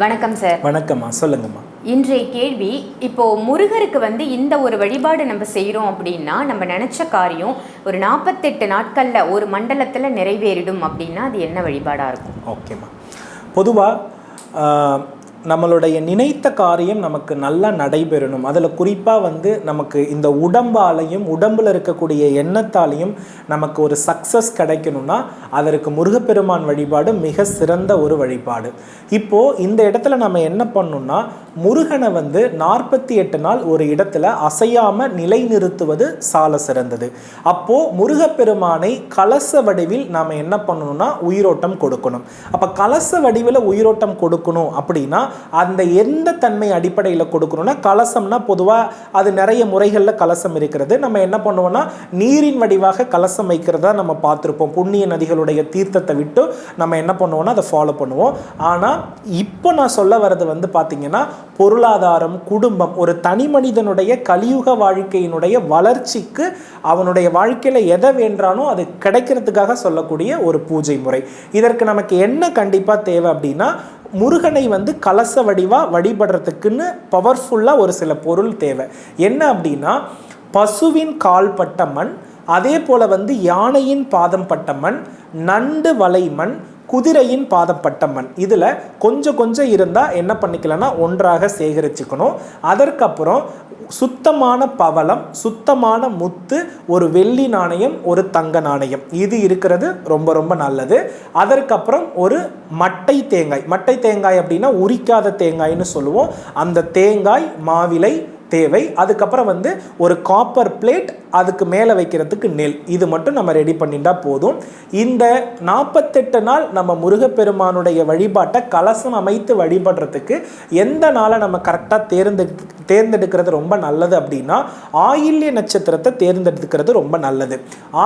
வணக்கம் சார் வணக்கம்மா. சொல்லுங்கம்மா. இன்றைய கேள்வி இப்போ முருகருக்கு வந்து இந்த ஒரு வழிபாடு நம்ம செய்கிறோம் அப்படின்னா நம்ம நினைச்ச காரியம் ஒரு நாற்பத்தெட்டு நாட்கள்ல ஒரு மண்டலத்துல நிறைவேறிடும் அப்படின்னா அது என்ன வழிபாடா இருக்கும்? ஓகேம்மா. பொதுவாக நம்மளுடைய நினைத்த காரியம் நமக்கு நல்லா நடைபெறணும். அதில் குறிப்பாக வந்து நமக்கு இந்த உடம்பாலையும் உடம்பில் இருக்கக்கூடிய எண்ணத்தாலையும் நமக்கு ஒரு சக்ஸஸ் கிடைக்கணும்னா அதற்கு முருகப்பெருமான் வழிபாடு மிக சிறந்த ஒரு வழிபாடு. இப்போது இந்த இடத்துல நம்ம என்ன பண்ணணும்னா முருகனை வந்து நாற்பத்தி எட்டு நாள் ஒரு இடத்துல அசையாமல் நிலைநிறுத்துவது சால சிறந்தது. அப்போது முருகப்பெருமானை கலச வடிவில் நாம் என்ன பண்ணணும்னா உயிரோட்டம் கொடுக்கணும். அப்போ கலச வடிவில் உயிரோட்டம் கொடுக்கணும் அப்படின்னா அந்த எந்த தன்மை அடிப்படையில் கொடுக்கணும்னா கலசம்னா பொதுவாக அது நிறைய முறைகளில் கலசம் இருக்கிறது. நம்ம என்ன பண்ணுவோம்னா நீரின் வடிவாக கலசம் வைக்கிறதா நம்ம பார்த்துருப்போம். புண்ணிய நதிகளுடைய தீர்த்தத்தை விட்டு நம்ம என்ன பண்ணுவோம்னா அதை ஃபாலோ பண்ணுவோம். ஆனால் இப்போ நான் சொல்ல வர்றது வந்து பார்த்திங்கன்னா பொருளாதாரம் குடும்பம் ஒரு தனி மனிதனுடைய கலியுக வாழ்க்கையினுடைய வளர்ச்சிக்கு அவனுடைய வாழ்க்கையில் எதை வேண்டானோ அது கிடைக்கிறதுக்காக சொல்லக்கூடிய ஒரு பூஜை முறை. இதற்கு நமக்கு என்ன கண்டிப்பாக தேவை அப்படின்னா முருகனை வந்து கலச வடிவாக வழிபடுறதுக்குன்னு பவர்ஃபுல்லாக ஒரு சில பொருள் தேவை. என்ன அப்படின்னா பசுவின் கால் பட்ட மண் அதே போல் வந்து யானையின் பாதம் பட்ட மண் நண்டு வலை மண் குதிரையின் பாதம் பட்ட மண் இதில் கொஞ்சம் கொஞ்சம் இருந்தால் என்ன பண்ணிக்கலன்னா ஒன்றாக சேகரிச்சுக்கணும். அதற்கப்புறம் சுத்தமான பவளம் சுத்தமான முத்து ஒரு வெள்ளி நாணயம் ஒரு தங்க நாணயம். இது இருக்கிறது ரொம்ப ரொம்ப நல்லது. அதற்கப்புறம் ஒரு மட்டை தேங்காய். மட்டை தேங்காய் அப்படின்னா உரிக்காத தேங்காய்னு சொல்லுவோம். அந்த தேங்காய் மாவிலை தேவை. அதுக்கப்புறம் வந்து ஒரு காப்பர் பிளேட் அதுக்கு மேலே வைக்கிறதுக்கு நெல். இது மட்டும் நம்ம ரெடி பண்ணிட்டா போதும். இந்த நாற்பத்தெட்டு நாள் நம்ம முருகப்பெருமானுடைய வழிபாட்டை கலசம் அமைத்து வழிபடுறதுக்கு எந்த நாளை நம்ம கரெக்டாக தேர்ந்தெடு தேர்ந்தெடுக்கிறது ரொம்ப நல்லது அப்படின்னா ஆயில்ய நட்சத்திரத்தை தேர்ந்தெடுக்கிறது ரொம்ப நல்லது.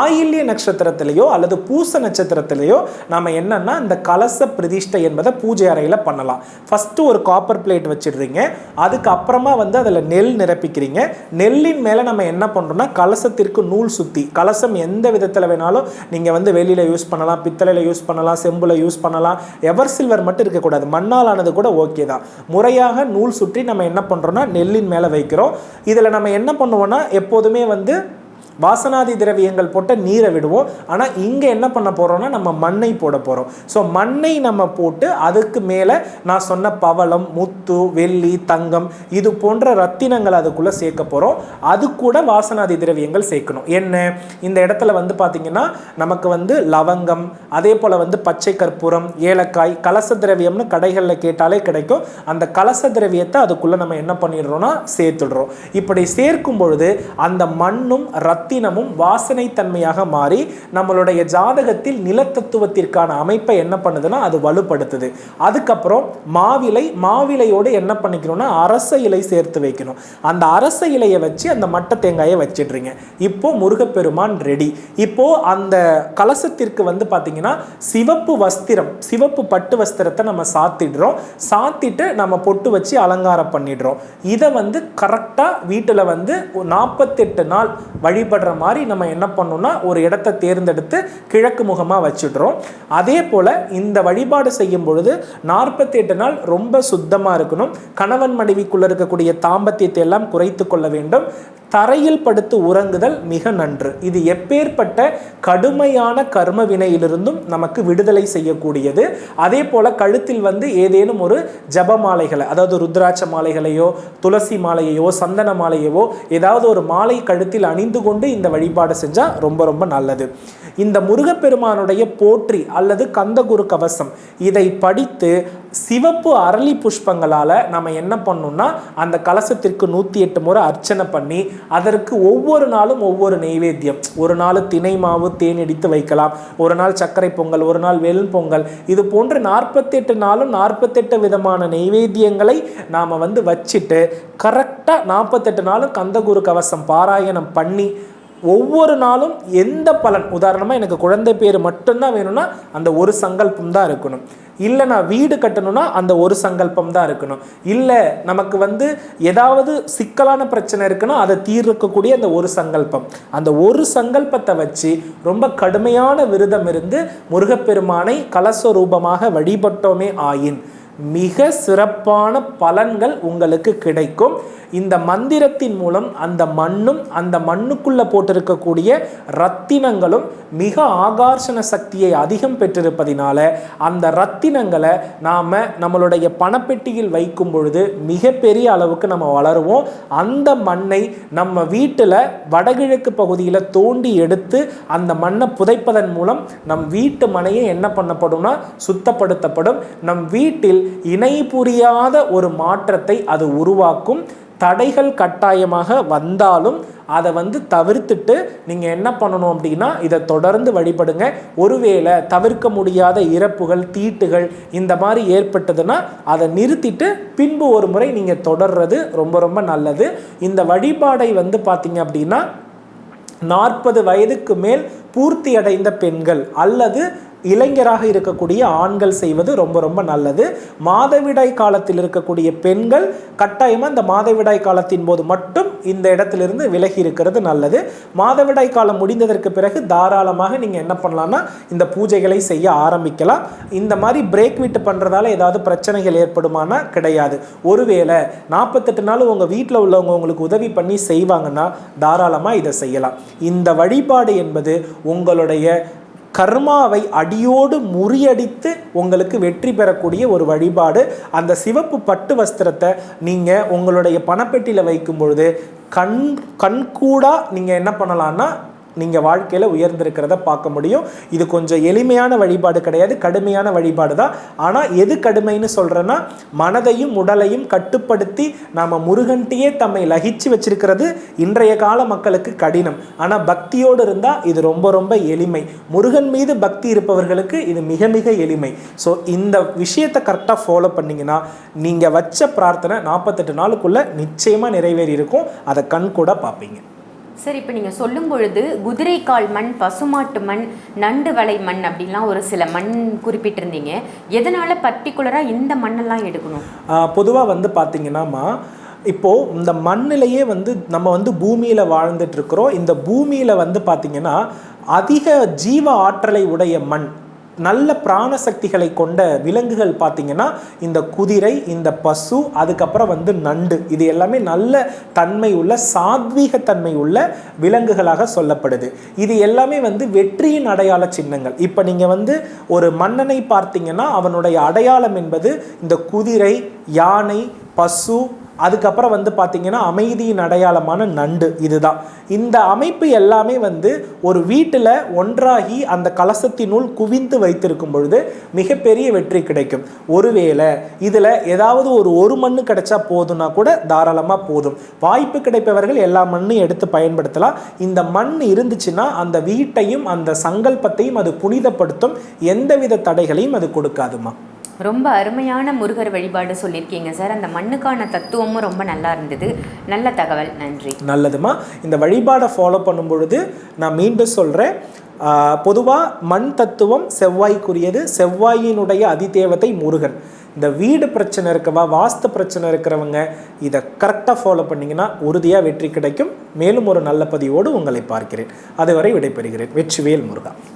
ஆயில்ய நட்சத்திரத்திலேயோ அல்லது பூச நட்சத்திரத்திலேயோ நம்ம என்னன்னா இந்த கலச பிரதிஷ்டை என்பதை பூஜை அறையில் பண்ணலாம். ஃபஸ்ட்டு ஒரு காப்பர் பிளேட் வச்சிடுறீங்க. அதுக்கப்புறமா வந்து அதில் நெல் நிரப்பிக்கிறீங்க. நெல்லின் மேலே நம்ம என்ன பண்ணுறோம்னா கலசத்திற்கு நூல் சுற்றி கலசம் எந்த விதத்தில் வேணாலும் நீங்கள் வந்து வெளியில் யூஸ் பண்ணலாம் பித்தளையில் யூஸ் பண்ணலாம் செம்பில் யூஸ் பண்ணலாம். எவர் சில்வர் மட்டும் இருக்கக்கூடாது. மண்ணால் ஆனது கூட ஓகே தான். முறையாக நூல் சுற்றி நம்ம என்ன பண்ணுறோம்னா நெல்லின் மேலே வைக்கிறோம். இதில் நம்ம என்ன பண்ணுவோம்னா எப்போதுமே வந்து வாசனாதி திரவியங்கள் போட்ட நீரை விடுவோம். ஆனால் இங்கே என்ன பண்ண போகிறோம்னா நம்ம மண்ணை போட போகிறோம் ஸோ மண்ணை நம்ம போட்டு அதுக்கு மேலே நான் சொன்ன பவளம் முத்து வெள்ளி தங்கம் இது போன்ற ரத்தினங்கள் அதுக்குள்ளே சேர்க்க போகிறோம் அது கூட வாசனாதி திரவியங்கள் சேர்க்கணும். என்ன? இந்த இடத்துல வந்து பார்த்திங்கன்னா நமக்கு வந்து லவங்கம் அதே போல் வந்து பச்சை கற்பூரம் ஏலக்காய் கலச திரவியம்னு கடைகளில் கேட்டாலே கிடைக்கும். அந்த கலச திரவியத்தை அதுக்குள்ளே நம்ம என்ன பண்ணிடுறோம்னா சேர்த்துடுறோம். இப்படி சேர்க்கும் பொழுது அந்த மண்ணும் ரத்தினமும் வாசனை தன்மையாக மாறி நம்மளுடைய ஜாதகத்தில் நிலத்தத்துவத்திற்கான அமைப்பை என்ன பண்ணுதுன்னா அது வலுப்படுத்துது. அதுக்கப்புறம் மாவிலை மாவிலையோடு என்ன பண்ணிக்கணும்னா அரச இலை சேர்த்து வைக்கணும். அந்த அரச இலையை வச்சு அந்த மட்டை தேங்காயை வச்சிடுறீங்க. இப்போ முருகப்பெருமான் ரெடி இப்போ அந்த கலசத்திற்கு வந்து பார்த்தீங்கன்னா சிவப்பு வஸ்திரம் சிவப்பு பட்டு வஸ்திரத்தை நம்ம சாத்திடுறோம். சாத்திட்டு நம்ம பொட்டு வச்சு அலங்காரம் பண்ணிடுறோம். இதை வந்து கரெக்டாக வீட்டில் வந்து நாற்பத்தெட்டு நாள் தேவைப்படுற மாதிரி நம்ம என்ன பண்ணோம்னா ஒரு இடத்தை தேர்ந்தெடுத்து கிழக்கு முகமாக வச்சுடுறோம். அதே போல் இந்த வழிபாடு செய்யும் பொழுது நாற்பத்தி எட்டு நாள் ரொம்ப சுத்தமாக இருக்கணும். கணவன் மனைவிக்குள்ள இருக்கக்கூடிய தாம்பத்தியத்தை எல்லாம் குறைத்து கொள்ள வேண்டும். தரையில் படுத்து உறங்குதல் மிக நன்று. இது எப்பேற்பட்ட கடுமையான கர்ம வினையிலிருந்தும் நமக்கு விடுதலை செய்யக்கூடியது. அதே போல கழுத்தில் வந்து ஏதேனும் ஒரு ஜப மாலைகளை அதாவது ருத்ராட்ச மாலைகளையோ துளசி மாலையையோ சந்தன மாலையவோ ஏதாவது ஒரு மாலை கழுத்தில் அணிந்து கொண்டு இந்த வழிபாடு செஞ்சால் ரொம்ப ரொம்ப நல்லது. இந்த முருகப்பெருமானுடைய போற்றி அல்லது கந்தகுரு கவசம் இதை படித்து சிவப்பு அரளி புஷ்பங்களால் நம்ம என்ன பண்ணோம்னா அந்த கலசத்திற்கு நூற்றி எட்டு முறை அர்ச்சனை பண்ணி அதற்கு ஒவ்வொரு நாளும் ஒவ்வொரு நெய்வேத்தியம். ஒரு நாள் திணை மாவு தேன் எடுத்து வைக்கலாம். ஒரு நாள் சர்க்கரை பொங்கல் ஒரு நாள் வெளும் பொங்கல். இது போன்று நாற்பத்தெட்டு நாளும் நாற்பத்தெட்டு விதமான நெய்வேத்தியங்களை நாம் வந்து வச்சுட்டு கரெக்டாக நாற்பத்தெட்டு நாளும் கந்தகுரு கவசம் பாராயணம் பண்ணி ஒவ்வொரு நாளும் எந்த பலன்? உதாரணமாக எனக்கு குழந்தை பேர் மட்டும்தான் வேணும்னா அந்த ஒரு சங்கல்பம் தான் இருக்கணும். இல்லை நான் வீடு கட்டணும்னா அந்த ஒரு சங்கல்பம் தான் இருக்கணும். இல்லை நமக்கு வந்து ஏதாவது சிக்கலான பிரச்சனை இருக்குன்னா அதை தீர்க்கக்கூடிய அந்த ஒரு சங்கல்பம். அந்த ஒரு சங்கல்பத்தை வச்சு ரொம்ப கடுமையான விரதம் இருந்து முருகப்பெருமானை கலச ரூபமாக வழிபட்டோமே ஆயின். மிக சிறப்பான பலன்கள் உங்களுக்கு கிடைக்கும். இந்த மந்திரத்தின் மூலம் அந்த மண்ணும் அந்த மண்ணுக்குள்ள போட்டிருக்கக்கூடிய ரத்தினங்களும் மிக ஆகர்ஷண சக்தியை அதிகம் பெற்றிருப்பதினால அந்த ரத்தினங்களை நாம் நம்மளுடைய பணப்பெட்டியில் வைக்கும் பொழுது மிகப்பெரிய அளவுக்கு நம்ம வளருவோம். அந்த மண்ணை நம்ம வீட்டில் வடகிழக்கு பகுதியில் தோண்டி எடுத்து அந்த மண்ணை புதைப்பதன் மூலம் நம் வீட்டு மனையை என்ன பண்ணப்படும்னா சுத்தப்படுத்தப்படும். நம் வீட்டில் இணை புரியாத ஒரு மாற்றத்தை அது உருவாக்கும். தடைகள் கட்டாயமாக வந்தாலும் அதை வந்து தவிர்த்துட்டு நீங்கள் என்ன பண்ணணும் அப்படின்னா இதை தொடர்ந்து வழிபடுங்க. ஒருவேளை தவிர்க்க முடியாத இறப்புகள் தீட்டுகள் இந்த மாதிரி ஏற்பட்டதுன்னா அதை நிறுத்திட்டு பின்பு ஒரு முறை நீங்கள் தொடர்றது ரொம்ப ரொம்ப நல்லது. இந்த வழிபாடை வந்து பார்த்தீங்க அப்படின்னா நாற்பது வயதுக்கு மேல் பூர்த்தி அடைந்த பெண்கள் அல்லது இளைஞராக இருக்கக்கூடிய ஆண்கள் செய்வது ரொம்ப ரொம்ப நல்லது. மாதவிடாய் காலத்தில் இருக்கக்கூடிய பெண்கள் கட்டாயமாக இந்த மாதவிடாய் காலத்தின் போது மட்டும் இந்த இடத்திலிருந்து விலகி இருக்கிறது நல்லது. மாதவிடாய் காலம் முடிந்ததற்கு பிறகு தாராளமாக நீங்கள் என்ன பண்ணலாம்னா இந்த பூஜைகளை செய்ய ஆரம்பிக்கலாம். இந்த மாதிரி பிரேக் விட்டு பண்ணுறதால ஏதாவது பிரச்சனைகள் ஏற்படுமானா கிடையாது. ஒருவேளை நாற்பத்தெட்டு நாள் உங்கள் வீட்டில் உள்ளவங்க உங்களுக்கு உதவி பண்ணி செய்வாங்கன்னா தாராளமாக இதை செய்யலாம். இந்த வழிபாடு என்பது உங்களுடைய கர்மாவை அடியோடு முறியடித்து உங்களுக்கு வெற்றி பெறக்கூடிய ஒரு வழிபாடு. அந்த சிவப்பு பட்டு வஸ்திரத்தை நீங்கள் உங்களுடைய பணப்பெட்டியில் வைக்கும் பொழுது கண் கண்கூடாக நீங்கள் என்ன பண்ணலான்னா நீங்கள் வாழ்க்கையில் உயர்ந்திருக்கிறத பார்க்க முடியும். இது கொஞ்சம் எளிமையான வழிபாடு கிடையாது கடுமையான வழிபாடு தான். ஆனால் எது கடுமைன்னு சொல்கிறேன்னா மனதையும் உடலையும் கட்டுப்படுத்தி நாம் முருகன்ட்டியே தம்மை லகிச்சு வச்சிருக்கிறது இன்றைய கால மக்களுக்கு கடினம். ஆனால் பக்தியோடு இருந்தால் இது ரொம்ப ரொம்ப எளிமை. முருகன் மீது பக்தி இருப்பவர்களுக்கு இது மிக மிக எளிமை. ஸோ இந்த விஷயத்தை கரெக்டாக ஃபாலோ பண்ணிங்கன்னா நீங்கள் வச்ச பிரார்த்தனை நாற்பத்தெட்டு நாளுக்குள்ளே நிச்சயமாக நிறைவேறி இருக்கும் அதை கண் கூட பார்ப்பீங்க. சார் இப்போ நீங்கள் சொல்லும் பொழுது குதிரைக்கால் மண் பசுமாட்டு மண் நண்டு வளை மண் அப்படின்லாம் ஒரு சில மண் குறிப்பிட்டிருந்தீங்க. எதனால் பர்டிகுலராக இந்த மண்ணெல்லாம் எடுக்கணும்? பொதுவாக வந்து பார்த்தீங்கன்னாமா இப்போது இந்த மண்ணிலையே வந்து நம்ம வந்து பூமியில் வாழ்ந்துட்டுருக்குறோம் இந்த பூமியில் வந்து பார்த்திங்கன்னா அதிக ஜீவ ஆற்றலை உடைய மண் நல்ல பிராண சக்திகளை கொண்ட விலங்குகள் பார்த்தீங்கன்னா இந்த குதிரை இந்த பசு அதுக்கப்புறம் வந்து நண்டு. இது எல்லாமே நல்ல தன்மை உள்ள சாத்வீக தன்மை உள்ள விலங்குகளாக சொல்லப்படுது. இது எல்லாமே வந்து வெற்றியின் அடையாள சின்னங்கள். இப்போ நீங்கள் வந்து ஒரு மன்னனை பார்த்தீங்கன்னா அவனுடைய அடையாளம் என்பது இந்த குதிரை யானை பசு அதுக்கப்புறம் வந்து பார்த்திங்கன்னா அமைதியின் அடையாளமான நண்டு இதுதான். இந்த அமைப்பு எல்லாமே வந்து ஒரு வீட்டில் ஒன்றாகி அந்த கலசத்தினுள் குவிந்து வைத்திருக்கும் பொழுது மிகப்பெரிய வெற்றி கிடைக்கும். ஒருவேளை இதில் ஏதாவது ஒரு ஒரு மண்ணு கிடைச்சா போதும்னா கூட தாராளமாக போதும். வாய்ப்பு கிடைப்பவர்கள் எல்லா மண்ணையும் எடுத்து பயன்படுத்தலாம். இந்த மண் இருந்துச்சுன்னா அந்த வீட்டையும் அந்த சங்கல்பத்தையும் அது புனிதப்படுத்தும். எந்தவித தடைகளையும் அது கொடுக்காதுமா ரொம்ப அருமையான முருகர் வழிபாடு சொல்லியிருக்கீங்க சார். அந்த மண்ணுக்கான தத்துவமும் ரொம்ப நல்லா இருந்தது. நல்ல தகவல். நன்றி. நல்லதுமா. இந்த வழிபாடை ஃபாலோ பண்ணும் பொழுது நான் மீண்டும் சொல்கிறேன் பொதுவாக மண் தத்துவம் செவ்வாய்க்குரியது. செவ்வாயினுடைய அதிதேவத்தை முருகன். இந்த வீடு பிரச்சனை இருக்கவா வாஸ்து பிரச்சனை இருக்கிறவங்க இதை கரெக்டாக ஃபாலோ பண்ணிங்கன்னா உறுதியாக வெற்றி கிடைக்கும். மேலும் ஒரு நல்ல பதிவோடு உங்களை பார்க்கிறேன். அதுவரை விடைபெறுகிறேன். வெற்றிவேல் முருகா.